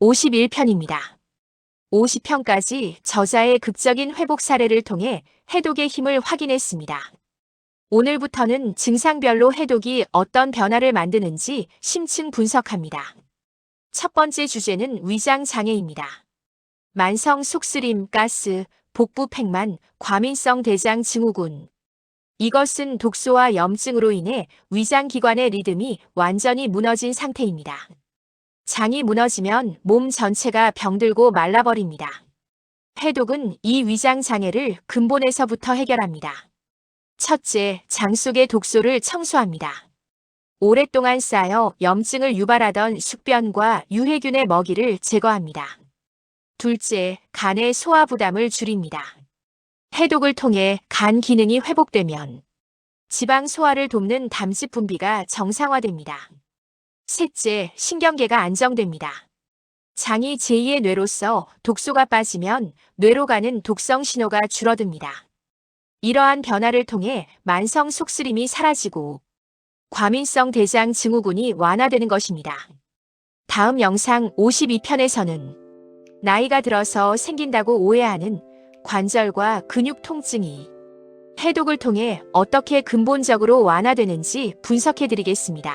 51편입니다. 50편까지 저자의 극적인 회복 사례를 통해 해독의 힘을 확인했습니다. 오늘부터는 증상별로 해독이 어떤 변화를 만드는지 심층 분석합니다. 첫 번째 주제는 위장 장애입니다. 만성 속쓰림, 가스, 복부 팽만, 과민성 대장 증후군. 이것은 독소와 염증으로 인해 위장 기관의 리듬이 완전히 무너진 상태입니다. 장이 무너지면 몸 전체가 병들고 말라버립니다. 해독은 이 위장 장애를 근본에서부터 해결합니다. 첫째, 장 속의 독소를 청소합니다. 오랫동안 쌓여 염증을 유발하던 숙변과 유해균의 먹이를 제거합니다. 둘째, 간의 소화 부담을 줄입니다. 해독을 통해 간 기능이 회복되면 지방 소화를 돕는 담즙 분비가 정상화됩니다. 셋째, 신경계가 안정됩니다. 장이 제2의 뇌로서 독소가 빠지면 뇌로 가는 독성 신호가 줄어듭니다. 이러한 변화를 통해 만성 속쓰림이 사라지고 과민성 대장 증후군이 완화되는 것입니다. 다음 영상 52편에서는 나이가 들어서 생긴다고 오해하는 관절과 근육 통증이 해독을 통해 어떻게 근본적으로 완화되는지 분석해 드리겠습니다.